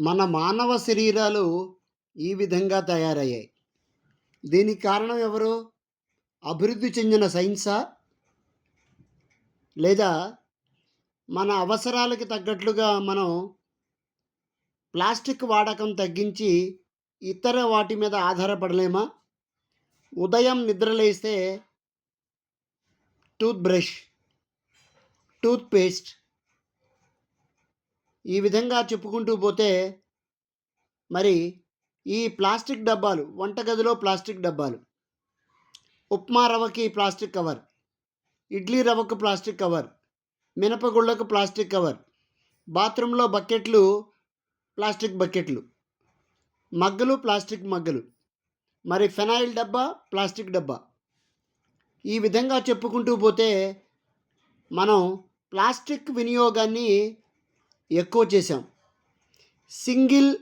మన మానవ శరీరాలు ఈ విధంగా తయారయ్యాయి. దీనికి కారణం ఎవరు? అభివృద్ధి చెందిన సైన్సా? లేదా మన అవసరాలకి తగ్గట్లుగా మనం ప్లాస్టిక్ వాడకం తగ్గించి ఇతర వాటి మీద ఆధారపడలేమా? ఉదయం నిద్రలేస్తే టూత్ బ్రష్ టూత్ పేస్ట్ ఈ విధంగా చెప్పుకుంటూ పోతే మరి ఈ ప్లాస్టిక్ డబ్బాలు వంటగదిలో ప్లాస్టిక్ డబ్బాలు ఉప్మా రవ్వకి ప్లాస్టిక్ కవర్ ఇడ్లీ రవ్వకు ప్లాస్టిక్ కవర్ మినపగుళ్ళకు ప్లాస్టిక్ కవర్ బాత్రూంలో బకెట్లు ప్లాస్టిక్ బకెట్లు మగ్గలు ప్లాస్టిక్ మగ్గలు మరి ఫెనాయిల్ డబ్బా ప్లాస్టిక్ డబ్బా. ఈ విధంగా చెప్పుకుంటూ పోతే మనం ప్లాస్టిక్ వినియోగాన్ని ఎక్కువ చేశాం. సింగిల్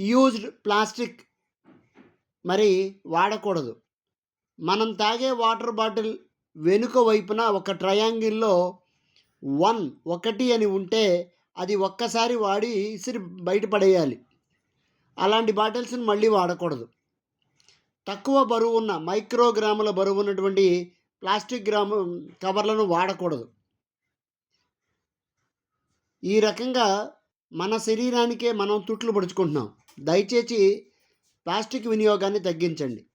యూజ్డ్ ప్లాస్టిక్ మరి వాడకూడదు. మనం తాగే వాటర్ బాటిల్ వెనుక వైపున ఒక ట్రయాంగిల్లో వన్ ఒకటి అని ఉంటే అది ఒక్కసారి వాడి ఇసిరి బయటపడేయాలి అలాంటి బాటిల్స్ని మళ్ళీ వాడకూడదు. తక్కువ బరువు ఉన్న మైక్రోగ్రాముల బరువు ఉన్నటువంటి ప్లాస్టిక్ గ్రాము కవర్లను వాడకూడదు. ఈ రకంగా మన శరీరానికే మనం తుట్లు పడుచుకుంటున్నాం. దయచేసి ప్లాస్టిక్ వినియోగాన్ని తగ్గించండి.